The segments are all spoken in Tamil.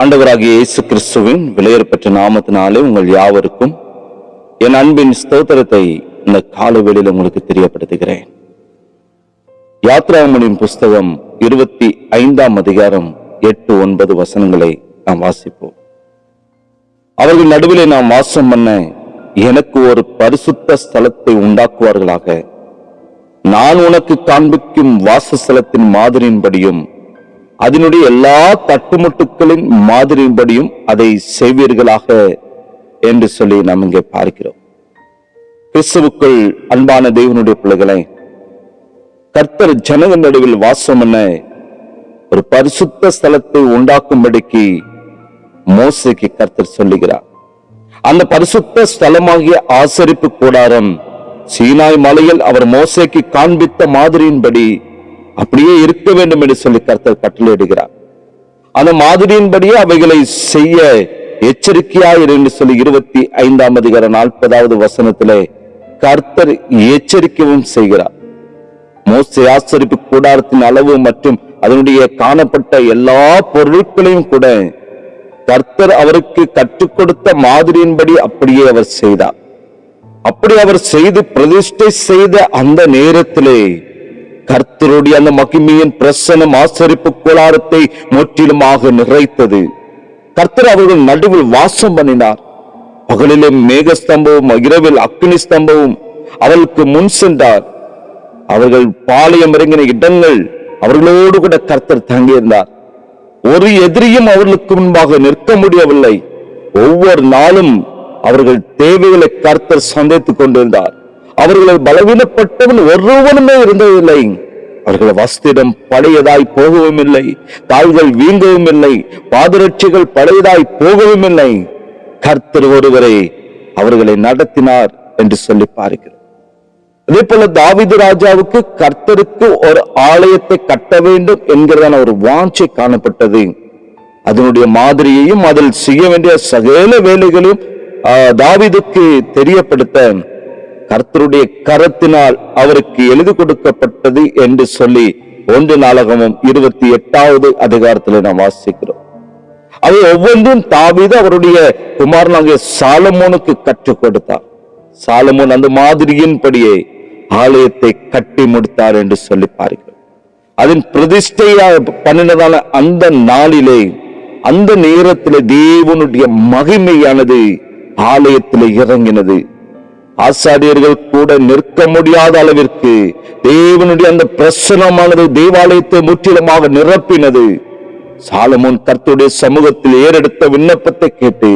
ஆண்டவராகிய இயேசு கிறிஸ்துவின் விலையேறப்பட்ட நாமத்தினாலே உங்கள் யாவருக்கும் என் அன்பின் ஸ்தோத்திரத்தை இந்த காலவெளியில் உங்களுக்கு தெரியப்படுத்துகிறேன். யாத்ராமனின் புஸ்தகம் இருபத்தி ஐந்தாம் அதிகாரம் எட்டு ஒன்பது வசனங்களை நாம் வாசிப்போம். அவர்கள் நடுவிலே நாம் வாசம் பண்ண எனக்கு ஒரு பரிசுத்த ஸ்தலத்தை உண்டாக்குவார்களாக. நான் உனக்கு காண்பிக்கும் வாசஸ்தலத்தின் மாதிரியின்படியும் அதனுடைய எல்லா தட்டுமுட்டுக்களின் மாதிரியின்படியும் அதை செய்வீர்களாக என்று சொல்லி நாம் இங்கே பார்க்கிறோம். கிறிஸ்துவுக்குள் அன்பான தேவனுடைய பிள்ளைகளை கர்த்தர் ஜனங்கள் நடுவில் வாசம் என்ன ஒரு பரிசுத்த ஸ்தலத்தை உண்டாக்கும்படிக்கு மோசைக்கு கர்த்தர் சொல்லுகிறார். அந்த பரிசுத்த ஸ்தலமாகிய ஆசரிப்பு கூடாரம் சீனாய் மலையில் அவர் மோசைக்கு காண்பித்த மாதிரியின்படி அப்படியே இருக்க வேண்டும் என்று சொல்லி கர்த்தர் கட்டளையிடுகிறார். அந்த மாதிரியின்படியே அவைகளை செய்ய எச்சரிக்கையாயிரு என்று சொல்லி இருபத்தி ஐந்தாம் அதிகார நாற்பதாவது வசனத்திலே கர்த்தர் எச்சரிக்கவும் செய்கிறார். மோசை ஆசரிப்பு கூடாரத்தின் அளவு மற்றும் அதனுடைய காணப்பட்ட எல்லா பொருட்களையும் கூட கர்த்தர் அவருக்கு கற்றுக் கொடுத்த மாதிரியின்படி அப்படியே அவர் செய்தார். அப்படி அவர் செய்து பிரதிஷ்டை செய்த அந்த நேரத்திலே கர்த்தருடைய அந்த மகிமையின் பிரசனம் ஆசரிப்பு கோளாரத்தை முற்றிலுமாக நிறைத்தது. கர்த்தர் அவர்கள் நடுவில் வாசம் பண்ணினார். பகலிலே மேகஸ்தம்பமும் இரவில் அக்னி ஸ்தம்பவும் அவளுக்கு முன் சென்றார். அவர்கள் பாளையம் இறங்கின இடங்கள் அவர்களோடு கூட கர்த்தர் தங்கியிருந்தார். ஒரு எதிரியும் அவர்களுக்கு முன்பாக நிற்க முடியவில்லை. ஒவ்வொரு நாளும் அவர்கள் தேவைகளை கர்த்தர் சந்தித்துக் கொண்டிருந்தார். அவர்கள் பலவீனப்பட்டவன் ஒருவனுமே இருந்ததில்லை. அவர்கள் வஸ்திரம் பழையதாய் போகவும் இல்லை தாள்கள் வீங்கவும் இல்லை பாதரட்சிகள் பழையதாய் போகவும் இல்லை கர்த்தர் ஒருவரை அவர்களை நடத்தினார் என்று சொல்லி பார்க்கிறோம் அதே போல தாவிது ராஜாவுக்கு கர்த்தருக்கு ஒரு ஆலயத்தை கட்ட வேண்டும் என்கிறதான ஒரு வாஞ்சை காணப்பட்டது. அதனுடைய மாதிரியையும் அதில் செய்ய வேண்டிய சகல வேலைகளையும் ஆஹ், தெரியப்படுத்த கர்த்தருடைய கரத்தினால் அவருக்கு எழுதி கொடுக்கப்பட்டது என்று சொல்லி ஒன்று நாளகமும் இருபத்தி எட்டாவது அதிகாரத்தில் நாம் வாசிக்கிறோம். அவை ஒவ்வொன்றும் தாவிது அவருடைய குமாரனாகிய சாலமோனுக்கு கற்றுக் கொடுத்தார். சாலமோன் அந்த மாதிரியின்படியே ஆலயத்தை கட்டி முடித்தார் என்று சொல்லி பார்க்கிறோம் அதன் பிரதிஷ்டையா பண்ணினதான அந்த நாளிலே அந்த நேரத்திலே தேவனுடைய மகிமையானது ஆலயத்திலே இறங்கினது. ஆசாரியர்கள் கூட நிற்க முடியாத அளவிற்கு தேவனுடைய அந்த பிரசனமானது தேவாலயத்தை முற்றிலுமாக நிரப்பினது. சாலமோன் கர்த்துடைய சமூகத்தில் ஏறெடுத்த விண்ணப்பத்தை கேட்டு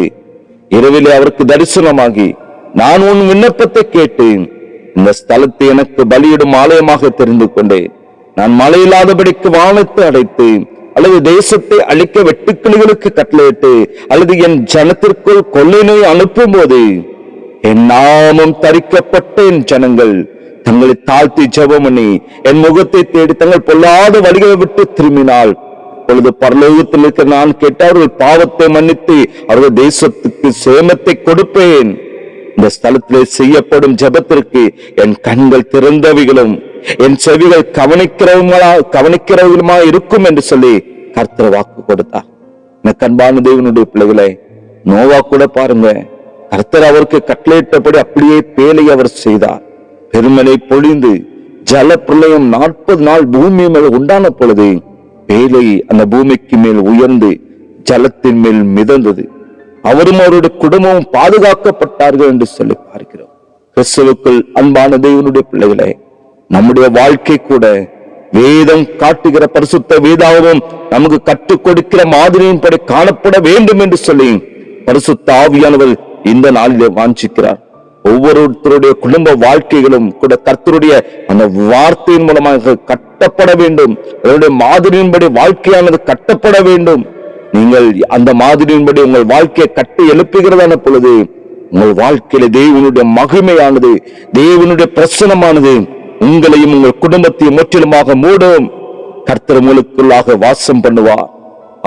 இரவிலே அவருக்கு தரிசனமாகி நான் உன் விண்ணப்பத்தை கேட்டேன். இந்த ஸ்தலத்தை எனக்கு பலியிடும் ஆலயமாக தெரிந்து கொண்டேன். நான் மழை இல்லாதபடிக்கு வானத்தை அடைத்து அல்லது தேசத்தை அழிக்க வெட்டுக்கிளிகளுக்கு கட்டளையிட்டு அல்லது என் ஜனத்திற்குள் கொள்ளை நோய் அனுப்பும் போது என் நாமம் தரிக்கப்பட்ட என் ஜனங்கள். தங்களை தாழ்த்தி ஜெபம் பண்ணி என் முகத்தை தேடி தங்கள் பொல்லாத வழிகளை விட்டு திரும்பினால் பொழுது பரலோகத்தில் இருக்க நான் கேட்டார்கள் பாவத்தை மன்னித்து அவர்கள் தேசத்துக்கு சேமத்தை கொடுப்பேன். இந்த ஸ்தலத்திலே செய்யப்படும் ஜெபத்திற்கு என் கண்கள் திறந்தவைகளும் என் செவிகள் கவனிக்கிறவங்களா கவனிக்கிறவர்களுமா இருக்கும் என்று சொல்லி கர்த்தர் வாக்கு கொடுத்தார். இந்த கண்பான தேவனுடைய பிள்ளைகளை நோவா கூட பாருங்க. கர்த்தர் அவருக்கு கட்டளையிட்டபடி அப்படியே பேலை அவர் செய்தார். பெருமலை பொழிந்து ஜல பிரளயம் நாற்பது நாள் பூமி மேல் உண்டான பொழுது பேலை அந்த பூமிக்கு மேல் உயர்ந்து ஜலத்தின் மேல் மிதந்தது. அவரும் அவருடைய குடும்பமும் பாதுகாக்கப்பட்டார்கள் என்று சொல்லி பார்க்கிறோம். கிறிஸ்துவுக்குள் அன்பான தேவனுடைய பிள்ளைகளே நம்முடைய வாழ்க்கை கூட வேதம் காட்டுகிற பரிசுத்த வேதாவும் நமக்கு கற்றுக் கொடுக்கிற மாதிரியின்படி காணப்பட வேண்டும் என்று சொல்லி பரிசுத்த ஆவியானவர் இந்த நாளிலே வாஞ்சிக்கிறார். ஒவ்வொருத்தருடைய குடும்ப வாழ்க்கைகளும் கூட கர்த்தருடைய அந்த வார்த்தையின் மூலமாக கட்டப்பட வேண்டும். அதனுடைய மாதிரியின்படி வாழ்க்கையானது கட்டப்பட வேண்டும். நீங்கள் அந்த மாதிரியின்படி உங்கள் வாழ்க்கையை கட்டி எழுப்புகிறதான பொழுது உங்கள் வாழ்க்கையில தேவனுடைய மகிமையானது தேவனுடைய பிரசனமானது உங்களையும் உங்கள் குடும்பத்தையும் முற்றிலுமாக மூடும். கர்த்தர் உங்களுக்குள்ளாக வாசம் பண்ணுவார்.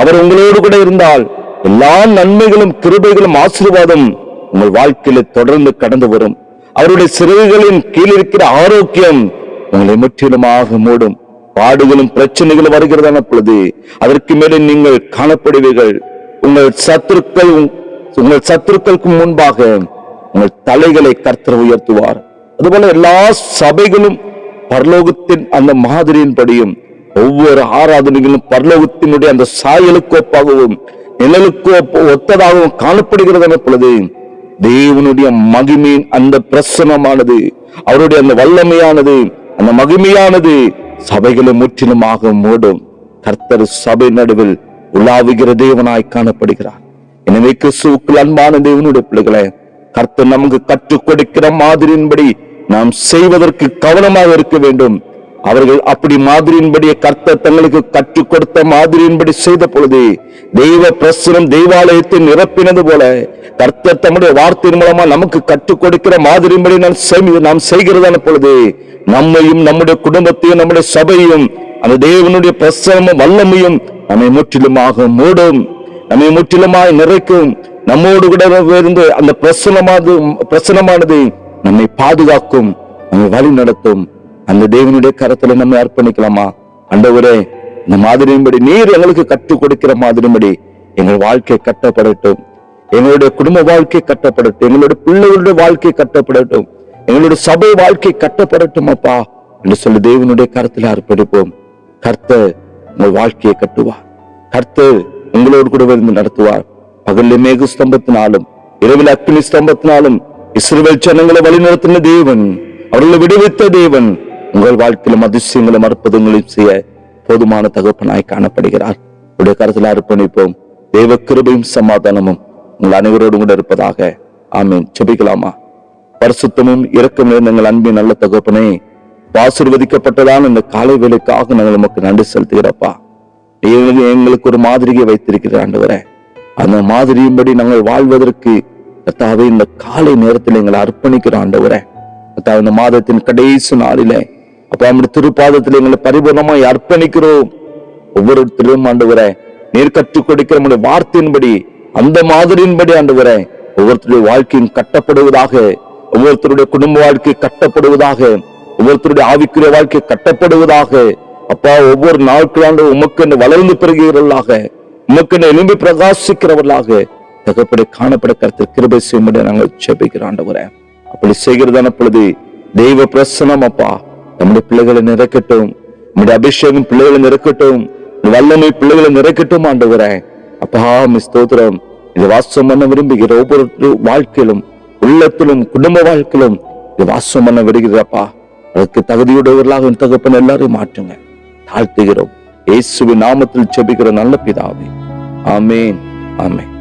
அவர் உங்களோடு கூட இருந்தால் எல்லா நன்மைகளும் கிருபைகளும் ஆசீர்வாதம் உங்கள் வாழ்க்கையில தொடர்ந்து கடந்து வரும். அவருடைய சிறகுகளின் கீழ் இருக்கிற ஆரோக்கியம் உங்களை முற்றிலுமாக மூடும். பாடுகளும் பிரச்சனைகளும் வருகிறதான பொழுது அதற்கு மேலே நீங்கள் காணப்படுவீர்கள். உங்கள் சத்துருக்கள் உங்கள் சத்துருக்களுக்கு முன்பாக உங்கள் தலைகளை கர்த்தர் உயர்த்துவார். அதுபோல எல்லா சபைகளும் பரலோகத்தின் அந்த மாதிரியின்படியும் ஒவ்வொரு ஆராதனைகளும் பரலோகத்தினுடைய அந்த சாயலுக்கு ஒப்பாகவும் நிழலுக்கு ஒத்ததாகவும் காணப்படுகிறது என பொழுது தேவனுடைய மகிமையின் அந்த பிரசனமானது அவருடைய அந்த வல்லமையானது அந்த மகிமையானது சபைகளை முற்றிலுமாக மூடும். கர்த்தர் சபை நடுவில் உலாவுகிற தேவனாய் காணப்படுகிறார். எனவே கிறிஸ்துவுக்குள் அன்பான தேவனுடைய பிள்ளைகளை கர்த்தர் நமக்கு கற்றுக் கொடுக்கிற மாதிரியின்படி நாம் செய்வதற்கு கவனமாக இருக்க வேண்டும். அவர்கள் அப்படி மாதிரியின்படி கர்த்தர் தங்களுக்கு கற்றுக் கொடுத்த மாதிரியின்படி செய்த பொழுது தெய்வ பிரசனம் தெய்வாலயத்தை நிரப்பினது போல கர்த்தர் தம்முடைய வார்த்தையின் மூலமா நமக்கு கற்றுக் கொடுக்கிற மாதிரியின்படி நாம் செய்- நாம் செய்கிறதான பொழுது நம்மையும் நம்முடைய குடும்பத்தையும் நம்முடைய சபையும் அந்த தேவனுடைய பிரசனமும் வல்லமையும் நம்மை முற்றிலுமாக மூடும். நம்மை முற்றிலுமாய் நிறைக்கும். நம்மோடு கூட இருந்து அந்த பிரசனமானது பிரசனமானது நம்மை பாதுகாக்கும் நம்மை வழி நடத்தும் அந்த தேவனுடைய கரத்துல நம்ம அர்ப்பணிக்கலாமா? அண்டவரே இந்த மாதிரியின்படி நீர் எங்களுக்கு கற்றுக் கொடுக்கிற மாதிரிபடி எங்கள் வாழ்க்கை கட்டப்படட்டும். எங்களுடைய குடும்ப வாழ்க்கை கட்டப்படட்டும். எங்களுடைய பிள்ளைகளுடைய வாழ்க்கை கட்டப்படட்டும். எங்களுடைய சபை வாழ்க்கை கட்டப்படட்டும் அப்பா. என்று சொல்லி தேவனுடைய கரத்துல அர்ப்பணிப்போம். கர்த்தர் உங்கள் வாழ்க்கையை கட்டுவார். கர்த்தர் உங்களோடு கூட இருந்து நடத்துவார். பகல்ல மேகு ஸ்தம்பத்தினாலும் இரவில் அக்னி ஸ்தம்பத்தினாலும் இஸ்ரவேல் ஜனங்களை வழிநடத்தின தேவன் அவர்களை விடுவித்த தேவன் உங்கள் வாழ்க்கையிலும் அதிசயங்களும் அற்புதங்களையும் செய்ய போதுமான தகப்பனாய் காணப்படுகிறார். உடைய கருத்தில் அர்ப்பணிப்போம். தேவ கிருபையும் சமாதானமும் உங்கள் அனைவரோடும் கூட இருப்பதாக. ஆமீன். செபிக்கலாமா பரிசுத்தமும் இரக்கம் நிறைந்த எங்கள் அன்பின் நல்ல தகப்பனே ஆசிர்வதிக்கப்பட்டதான இந்த காலை வேலைக்காக நாங்கள் நமக்கு நன்றி செலுத்துகிறப்பா. எங்களுக்கு எங்களுக்கு ஒரு மாதிரியை வைத்திருக்கிற ஆண்டவரே. அந்த மாதிரியின்படி நாங்கள் வாழ்வதற்கு கர்த்தாவே இந்த காலை நேரத்தில் எங்களை அர்ப்பணிக்கிற ஆண்டவரே. கத்தாவை இந்த மாதத்தின் கடைசி நாளிலே அப்ப நம்முடைய திருப்பாதத்தில் எங்களை பரிபூர்ணமாய் அர்ப்பணிக்கிறோம். ஒவ்வொருத்தரும் ஆண்டவரே நீர் கற்றுக் கொடுக்கிற நம்முடைய வார்த்தையின்படி அந்த மாதிரியின்படி ஆண்டவரே ஒவ்வொருத்தருடைய வாழ்க்கையும் கட்டப்படுவதாக ஒவ்வொருத்தருடைய குடும்ப வாழ்க்கை கட்டப்படுவதாக ஒவ்வொருத்தருடைய ஆவிக்குரிய வாழ்க்கை கட்டப்படுவதாக அப்பா ஒவ்வொரு நாட்களாண்டு உமக்கு வளர்ந்து பெறுகிறவர்களாக உமக்கு எலும்பி பிரகாசிக்கிறவர்களாக தகப்படி காணப்பட கருத்து கிருபை செய்யும்படி நாங்கள் செபிக்கிறோம் ஆண்டவரே. அப்படி செய்கிறதான பொழுது தெய்வ பிரசனம் அப்பா நம்முடைய பிள்ளைகளை நிறைக்கட்டும் நம்முடைய அபிஷேகம் பிள்ளைகளை நிறைக்கட்டும் வல்லமை பிள்ளைகளை நிறக்கட்டும் ஆண்டவரே அப்பா மிஸ்தோத்திரம் ஸ்தோத்திரம் இது வாசம் பண்ண விரும்புகிற ஒவ்வொரு வாழ்க்கையிலும் உள்ளத்திலும் குடும்ப வாழ்க்கையிலும் இது வாசம் பண்ண விடுகிறப்பா அதற்கு தகுதியுடையவர்களாக தகப்பன் எல்லாரையும் மாற்றுங்க தாழ்த்துகிறோம் இயேசுவின் நாமத்தில் செபிக்கிற நல்ல பிதாவே ஆமேன் ஆமேன்